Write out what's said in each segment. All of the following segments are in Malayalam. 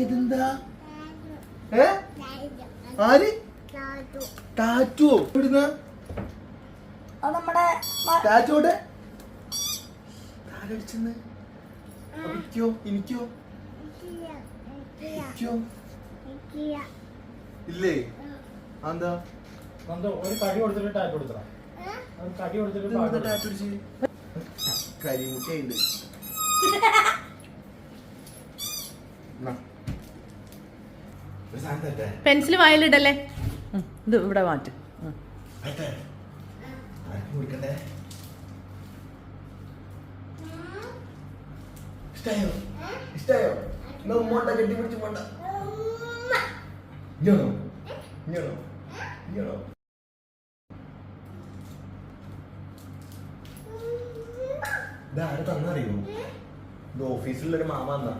ഇതെന്താ ഏ? ആര്? ടാറ്റു. ഇവിടുന്ന് ടാറ്റോടെ? ആരടിച്ചെന്ന്? എനിക്കോ? എനിക്കോ? എനിക്കോ ഇല്ലേ? എന്താ ഒരു കടി കൊടുത്തിട്ട് ടാറ്റു കൊടുത്തോ? ഒരു കടി കൊടുത്തിട്ട് ടാറ്റു കരിമുട്ടിയുണ്ട്. പെൻസിൽ വായിലിടല്ലേ? ഇത് ഇവിടെ മാറ്റ്. ഇഷ്ടായോ? ഇഷ്ടായോ? എന്നാ ഉമ്മോണ്ട കെട്ടിപ്പിടിച്ച് പോണ്ട ഇഞ്ഞോണോ ഇഞ്ഞോണോ ഇഞ്ഞോണോ ഇത് ആര് തന്നറിയോ? ഇത് ഓഫീസിലുള്ളൊരു മാമ എന്നാ.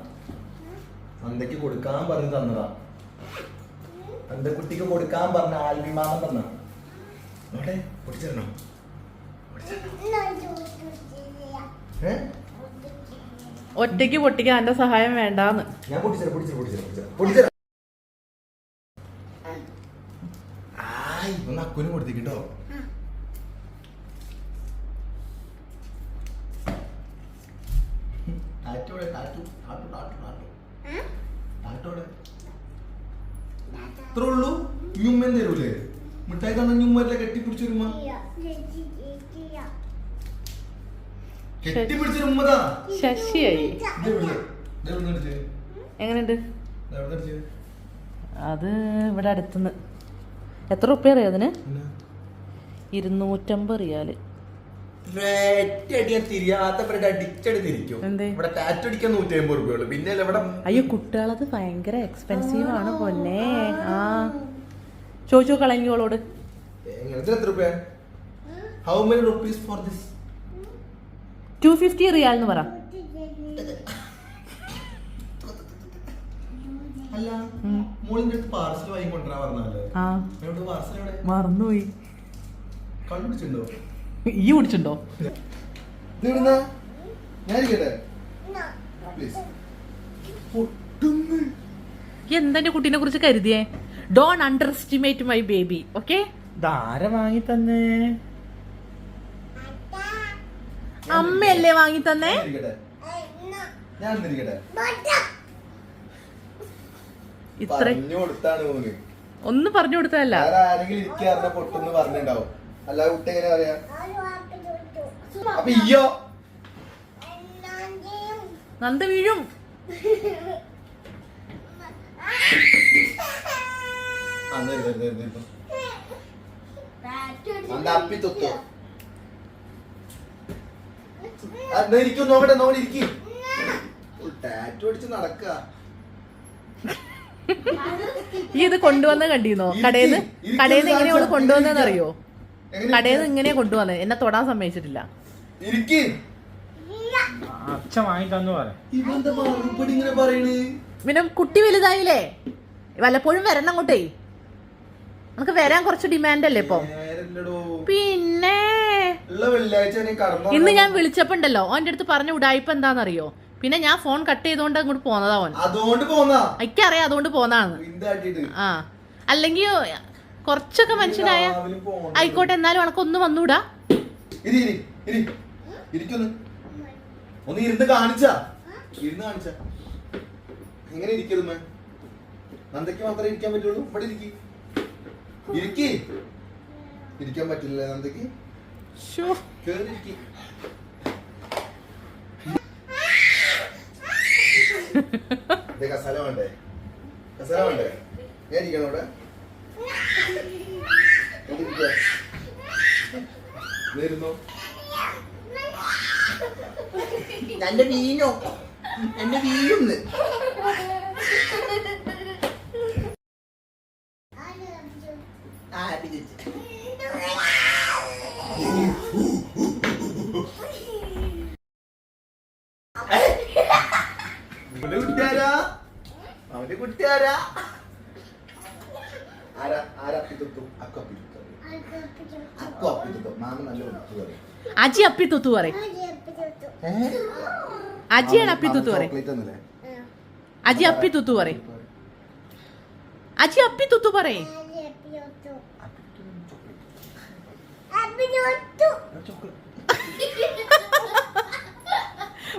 അന്തയ്ക്ക് കൊടുക്കാൻ പറഞ്ഞ് തന്നതാ. അന്തക്കുട്ടിക്ക് കൊടുക്കാൻ പറഞ്ഞ ആൽബി മാമൻ തന്ന നോട്ടെ പൊടിച്ചോ ഒറ്റയ്ക്ക് പൊട്ടിക്കാൻ എന്റെ സഹായം വേണ്ടാന്ന്. ഞാൻ പൊട്ടിച്ചേരാം പൊട്ടിച്ചേരാം പൊട്ടിച്ചേരാം. പൊട്ടിച്ചേരാം പൊട്ടിച്ചേരാം ആയ് ഒന്ന് അക്കുനും കൊടുത്തിട്ടോ ടാറ്റോടെ ടാറ്റു ടാറ്റു ടാറ്റു ടാറ്റു ടാറ്റോടെ ഇത്ര ഉള്ളൂ. ഞുമ്മൻ തരൂലേ? മിഠായി തന്ന ഞുമ്മല്ലേ കെട്ടിപ്പിടിച്ചൊരുമ്മ കെട്ടിപ്പിടിച്ചൊരുമ്മതാ ശശിയായി. എങ്ങനെയുണ്ട്? അത് ഇവിടെ അടുത്തുനിന്ന് എത്ര റുപ്യ അറിയാം അതിന്? ഇരുന്നൂറ്റമ്പത് റിയാൽ. ഒരൊറ്റയടിയാ തിരിയാത്ത ബ്രെഡ് അടിച്ചടി തിരിക്കും? ഇവിടെ ടാറ്റു അടിക്കാൻ നൂറ്റി അമ്പത് റുപ്യ ഉള്ളു. പിന്നെ ഇവിടെ അയ്യോ കുട്ടികളത് ഭയങ്കര എക്സ്പെൻസീവ് ആണ് പൊന്നെ. ആ. ചോദിച്ചു കളഞ്ഞോളോട്. എത്ര റുപ്യ how many rupees for this two fifty റിയാൽ എന്ന് പറ മറന്നുപോയി. കണ്ടുപിടിച്ചിട്ടുണ്ടോ? ഈ കുടിച്ചിട്ടുണ്ടോ? ഇത് ഇവിടുന്ന? ഞാൻ ഇരിക്കട്ടെ? പ്ലീസ് പൊട്ടുന്ന്. എന്താ കുട്ടീനെ കുറിച്ച് കരുതിയേ? Don't underestimate my baby okay ധാര വാങ്ങി തന്നേ? അമ്മയല്ലേ വാങ്ങി തന്നേ? ഞാൻ ഇരിക്കട്ടെ. ഞാൻ ഇരിക്കട്ടെ. ഇത്ര പറഞ്ഞു കൊടുത്താണ് മോന്. ഒന്ന് പറഞ്ഞു കൊടുത്തതല്ല. ആരെങ്കിലും പൊട്ടെന്ന് പറഞ്ഞിട്ടുണ്ടാവും. അല്ലാതെ കുട്ടി എങ്ങനെ പറയാ? അപ്പൊ ഇയ്യോ നന്ദ വീഴും. അന്ന് അപ്പി തൊത്തോ ഇരിക്കും നോക്കട്ടെ നോക്കട്ടെ ഇരിക്കും. ടാറ്റു അടിച്ച് നടക്ക. ഈ ഇത് കൊണ്ടുവന്ന കണ്ടിരുന്നോ കടയിൽ നിന്ന് കടയിൽ നിന്ന് എങ്ങനെയാ അവൾ കാണിച്ചോ, കൊണ്ടുവന്നതെന്ന്. അറിയോ എങ്ങനെ കടേന്ന് ഇങ്ങനെയാ കൊണ്ടുവന്നത്? എന്നെ തൊടാൻ സമ്മതിച്ചിട്ടില്ല. ഇരിക്ക്. അച്ഛൻ വാങ്ങി തന്നു പിന്നെ കുട്ടി വലുതായില്ലേ? വല്ലപ്പോഴും വരണം അങ്ങോട്ടേ. നമുക്ക് വരാൻ കുറച്ച് ഡിമാൻഡ് അല്ലേ ഇപ്പൊ പിന്നെ ഇന്ന് ഞാൻ വിളിച്ചപ്പോ ഉണ്ടല്ലോ ഓന്റെ അടുത്ത് പറഞ്ഞ ഉടായ്പ എന്താണെന്നറിയോ പിന്നെ ഞാൻ ഫോൺ കട്ട് ചെയ്തോണ്ട് അങ്ങോട്ട് പോന്നതാ ഓൻ. അതുകൊണ്ട് പോന്നാ? എനിക്കറിയാം അതുകൊണ്ട് പോന്നാണ് ആ. അല്ലെങ്കിൽ കുറച്ചൊക്കെ മനുഷ്യനായ. ആയിക്കോട്ടെ എന്നാലും ഉണക്കൊന്ന് വന്നൂടാ. ഇരി ഇരി ഇരി. ഇരിക്കുന്നു. ഒന്ന് ഇരുന്ന് കാണിച്ചാ. ഇരുന്ന് കാണിച്ച. എങ്ങനെ ഇരിക്കരുത് നന്ദയ്ക്ക് മാത്രമേ ഇരിക്കാൻ പറ്റുള്ളൂ. ഇവിടെ ഇരിക്കി. ഇരിക്കി. ഇരിക്കാൻ പറ്റില്ല നന്ദയ്ക്ക്. കേറിയിരിക്കി കസാല വേണ്ടേ? കസാല വേണ്ടേ? ഞാൻ ഇരിക്കണോ ഇവിടെ? ഇരുന്നോ. എന്റെ വീനോ എന്റെ വീഴുന്ന് അവന്റെ കുട്ടിയാരാ? അവന്റെ കുട്ടിയാരാ? ആരാ ആരാ അപ്പിത്തുത്തു അക്കു അപ്പിത്തുത്തു അക്കു അപ്പിത്തുത്തു മാമ നല്ല കുത്തു പറയും. അജി അപ്പി തൊത്തു പറയും. അജിയാണ് അപ്പി തുത്തു പറയും. അജി അപ്പി തുത്തു പറയും. അജി അപ്പി തുത്തു പറയും.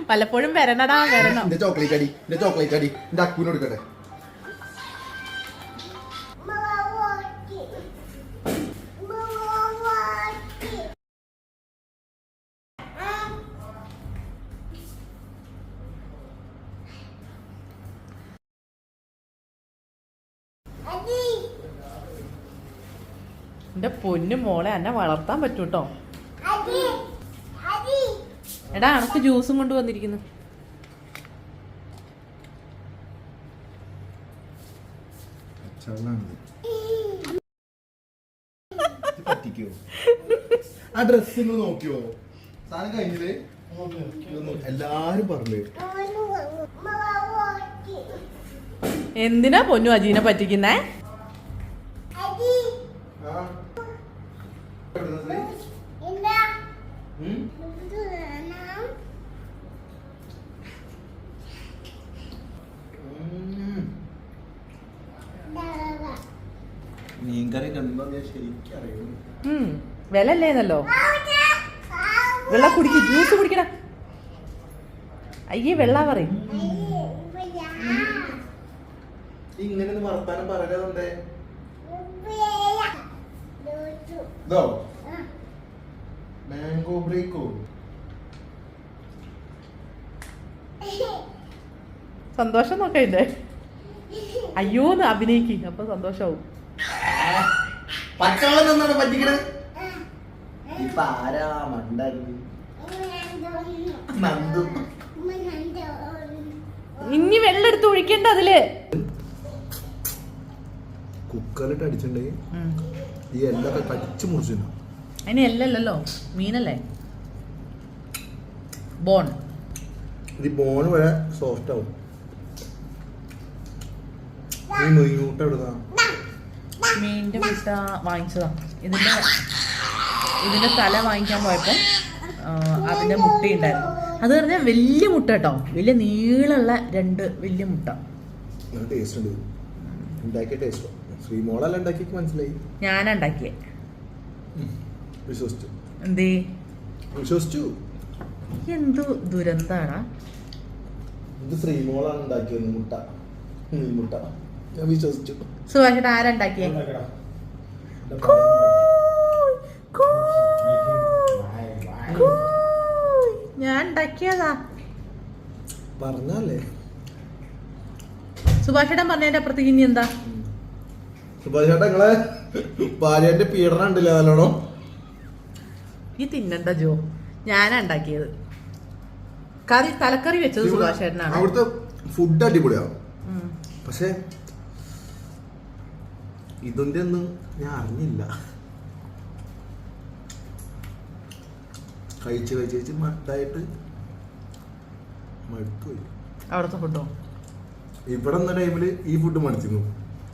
പലപ്പോഴും വരണടാ വരണം. ചോക്ലേറ്റ് അടി ചോക്ലേറ്റ് അടി എന്റെ അക്കുവിന് എന്റെ പൊന്നു മോളെ എന്നെ വളർത്താൻ പറ്റൂട്ടോ? എടാ അനക്ക് ജ്യൂസും കൊണ്ട് വന്നിരിക്കുന്നു. പറ്റിക്കോ? ആ ഡ്രസ് നോക്കിയോ? സാധനം കഴിഞ്ഞില്ലേ? എല്ലാരും പറഞ്ഞു. എന്തിനാ പൊന്നു അജീനെ പറ്റിക്കുന്നേ? മീൻകറി കണ്ടോ ഞാൻ ശരിക്കും അറിയുന്നു ഉം വില അല്ലേന്നല്ലോ വെള്ളം കുടിക്കും ജ്യൂസ് കുടിക്കടാ. അയ്യേ വെള്ള പറയും. ഇങ്ങനെ വർത്താനം മാംഗോ ബ്രേക്കോ സന്തോഷം നോക്കണ്ടേ അയ്യോന്ന് അഭിനയിക്കും അപ്പൊ സന്തോഷാവും. പച്ചവെള്ളം തന്നാണ് പറ്റിക്കണത് ഇപ്പൊ ആരാ നന്ദു ഇനി വെള്ളം എടുത്ത് ഒഴിക്കണ്ട അതിൽ. കുക്കറിട്ട് അടിച്ചിട്ടുണ്ടെങ്കിൽ ഈ എല്ലൊക്കെ കടിച്ചു അതിന് എല്ലല്ലോ മീനല്ലേ? ബോൺ. ഇത് ബോണ് വരെ സോഫ്റ്റ് ആവും. ഈ മീനൂട്ട എവിടുന്നാ? മീനിന്റെ മുട്ട വാങ്ങിച്ചതാ. ഇതിന്റെ ഇതിന്റെ തല വാങ്ങിക്കാൻ പോയപ്പോ ആ, അതിന്റെ മുട്ടയുണ്ടായിരുന്നു. അത് പറഞ്ഞാൽ വലിയ മുട്ട കേട്ടോ വലിയ നീളമുള്ള രണ്ട് വലിയ മുട്ട. നല്ല ടേസ്റ്റ് ഉണ്ട്. ഉണ്ടാക്കിയ ടേസ്റ്റ് ശ്രീമോളല്ല ഉണ്ടാക്കി മനസ്സിലായി? ഞാനാ ഉണ്ടാക്കിയേ. വിശ്വസിച്ചു. എന്തേ? വിശ്വസിച്ചു. എന്തു ദുരന്താണ് ഇത് ശ്രീമോളാണ് ഉണ്ടാക്കിയത് മുട്ട. മുട്ട ഞാൻ വിശ്വസിച്ചു. സുഭാഷിട്ട് ആരാ ഉണ്ടാക്കിയേ ഉണ്ടാക്കടാ. ഞാൻ ഉണ്ടാക്കിയതാ. പറഞ്ഞല്ലേ സുഭാഷിടം പറഞ്ഞതിന്റെ അപ്പുറത്തേക്ക് ഇനി എന്താ? സുഭാഷ് ചേട്ടാ നിങ്ങളെ ഭാര്യന്റെ പീഡനം ഉണ്ടല്ലോ നല്ലോണം? ഈ തിന്നണ്ട ജോ. ഞാനാ ഉണ്ടാക്കിയത്. കറി തലക്കറി വെച്ചത് സുഭാഷ് ചേട്ടനാണ് അവിടുത്തെ ഫുഡ് അടിപൊളിയാണ്. പക്ഷെ ഇതിന്റെ ഒന്നും ഞാൻ അറിഞ്ഞില്ല. കഴിച്ച് കഴിച്ച് കഴിച്ച് മട്ടായിട്ട് മടുത്തുപോയി. അവിടുത്തെ ഫുഡോ ഇവിടെ നിന്ന ടൈമിൽ ഈ ഫുഡ് മടിച്ചിരുന്നു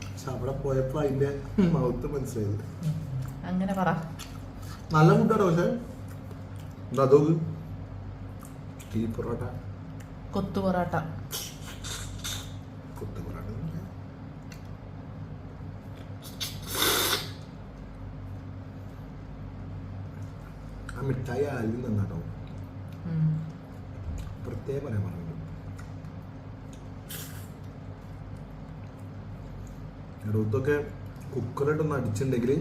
പക്ഷെ അവിടെ പോയപ്പോ അതിന്റെ മൗത്ത് മനസ്സിലായത്. അങ്ങനെ പറ. നല്ല ഫുഡാണ് പക്ഷെ? എന്താ അതോക്ക് ഈ പൊറോട്ട. കൊത്തു പൊറാട്ട കുത്ത പൊറോട്ട ആ മിഠായി ആൽവിൻ നന്നാട്ടോ. പ്രത്യേകം പറയാൻ പറഞ്ഞു ഇതൊക്കെ കുക്കറിട്ട് ഒന്ന് അടിച്ചിട്ടുണ്ടെങ്കിൽ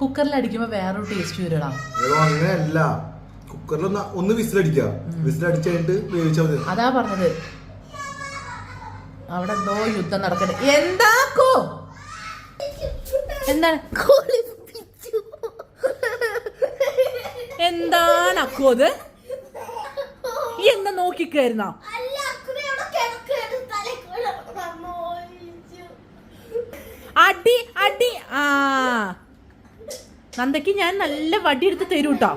കുക്കറിൽ അടിക്കുമ്പോ വേറൊരു ടേസ്റ്റ് വരടാ അങ്ങനെയല്ല. കുക്കറിൽ ഒന്ന് വിസിലടിക്കുക വിസിലടിച്ച് കഴിഞ്ഞിട്ട് വേവിച്ചാൽ മതി. അതാ പറഞ്ഞത്. അവിടെ എന്തോ യുദ്ധം നടക്കട്ടെ. എന്താക്കോ? എന്താണ്? എന്താണ് അക്കു അത്? ഈ എന്താ നോക്കിക്കായിരുന്നോ അടി അടി. ആ. നന്ദയ്ക്ക് ഞാൻ നല്ല വടി എടുത്ത് തരൂ കേട്ടോ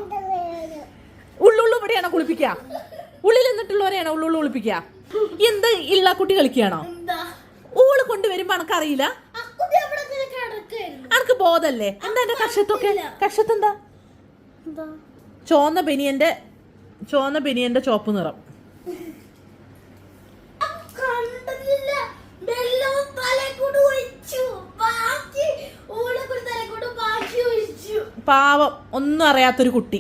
ഉള്ളുള്ളു ഇവിടെയാണോ കുളിപ്പിക്കുക? ഉള്ളിൽ നിന്നിട്ടുള്ളവരെയാണോ ഉള്ളുള്ളു കുളിപ്പിക്കുക? എന്ത് ഇല്ല കുട്ടി കളിക്കുകയാണോ ഊൾ കൊണ്ടുവരുമ്പോ അനക്കറിയില്ല? അനക്ക് ബോധല്ലേ? എന്താ എന്റെ കഷത്തൊക്കെ? കഷത്തെന്താ? ചോന്ന ബനിയന്റെ ചോന്ന ബനിയന്റെ ചോപ്പ് നിറം. പാവം ഒന്നും അറിയാത്തൊരു കുട്ടി.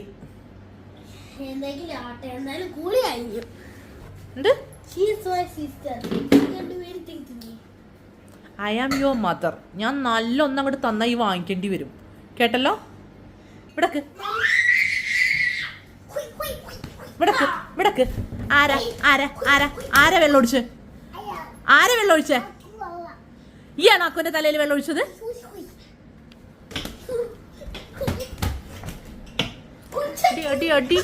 ഐ ആം യുവർ മദർ ഞാൻ നല്ല ഒന്നങ്ങോട്ട് തന്നായി വാങ്ങിക്കേണ്ടി വരും. കേട്ടല്ലോ? ഇവിടെ ഇവിടക്ക് വിടക്ക്. ആരാ ആരാ ആരാ ആരാ വെള്ളം ഒഴിച്ച്? ആരാ വെള്ളം ഒഴിച്ചേ? ഈ ആണോ അക്കുവിന്റെ തലയിൽ വെള്ളം ഒഴിച്ചത്? അടി അടി അടി.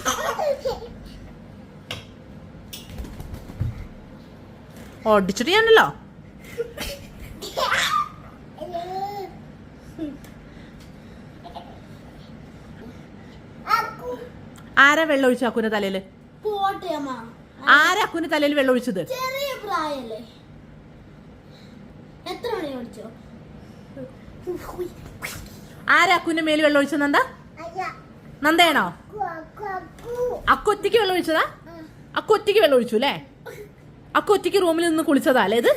ഓടിച്ചിട്ട് ഞാനല്ലോ. ആരാ വെള്ളം ഒഴിച്ചു അക്കുവിന്റെ തലയിൽ? ആരാ അക്കുവിന്റെ തലയിൽ വെള്ളം ഒഴിച്ചത്? ചെറിയ പ്രായല്ലേ? എത്ര മണി ഒഴിച്ചോ? ആരാ അക്കുവിന്റെ മേൽ വെള്ളം ഒഴിച്ചത് നന്ദ? നന്ദയാണോ? അക്കു ഒറ്റയ്ക്ക് വെള്ളം ഒഴിച്ചതാ? അക്കു ഒറ്റയ്ക്ക് വെള്ളം ഒഴിച്ചു അല്ലേ? അക്കു ഒറ്റയ്ക്ക് റൂമിൽ നിന്ന് കുളിച്ചതാ അല്ലേ ഇത്?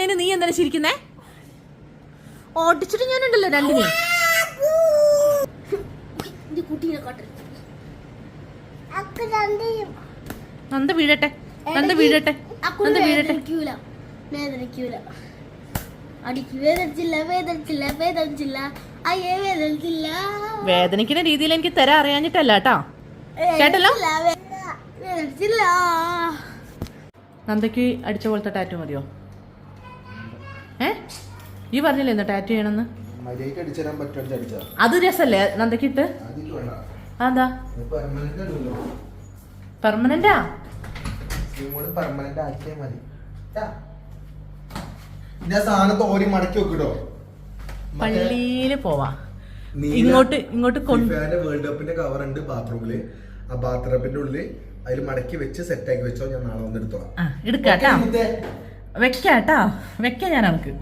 ചിരിക്കണേന് നീ എന്താണ് ചിരിക്കുന്നേ? ഓടിച്ചിട്ട് ഞാനുണ്ടല്ലോ രണ്ടിനെ നന്ദ വീഴട്ടെ. നന്ദ വീഴട്ടെ. നന്ദ വീഴട്ടെ. വേദനിക്കുന്ന രീതിയിൽ എനിക്ക് തരാ അറിയാഞ്ഞിട്ടല്ല കേട്ടോ. കേട്ടല്ലോ? നന്ദക്ക് നന്ദയ്ക്ക് അടിച്ച പോലത്തെ ടാറ്റു മതിയോ? ഈ പറഞ്ഞില്ലേ എന്താ ടാറ്റു ചെയ്യണമെന്ന്? അത് രസല്ലേ? നന്ദക്കിട്ട് അതാ പെർമനന്റ് പെർമനന്റാ ആക്കിയാൽ മതി. മടക്കി വെക്കിട്ടോ. പള്ളിയിൽ പോവാ. ഇങ്ങോട്ട് ഇങ്ങോട്ട് വേൾഡ് കപ്പിന്റെ കവർ ഉണ്ട് ബാത്റൂമിൽ ആ ബാത്റൂമിന്റെ ഉള്ളിൽ അതിൽ മടക്കി വെച്ച് സെറ്റ് ആക്കി വെച്ചോ ഞാൻ നാളെ വന്ന് എടുത്തോളാം. ആ എടുക്കാട്ടാ. വെക്കാട്ടാ വെക്കാം ഞാൻ നമുക്ക്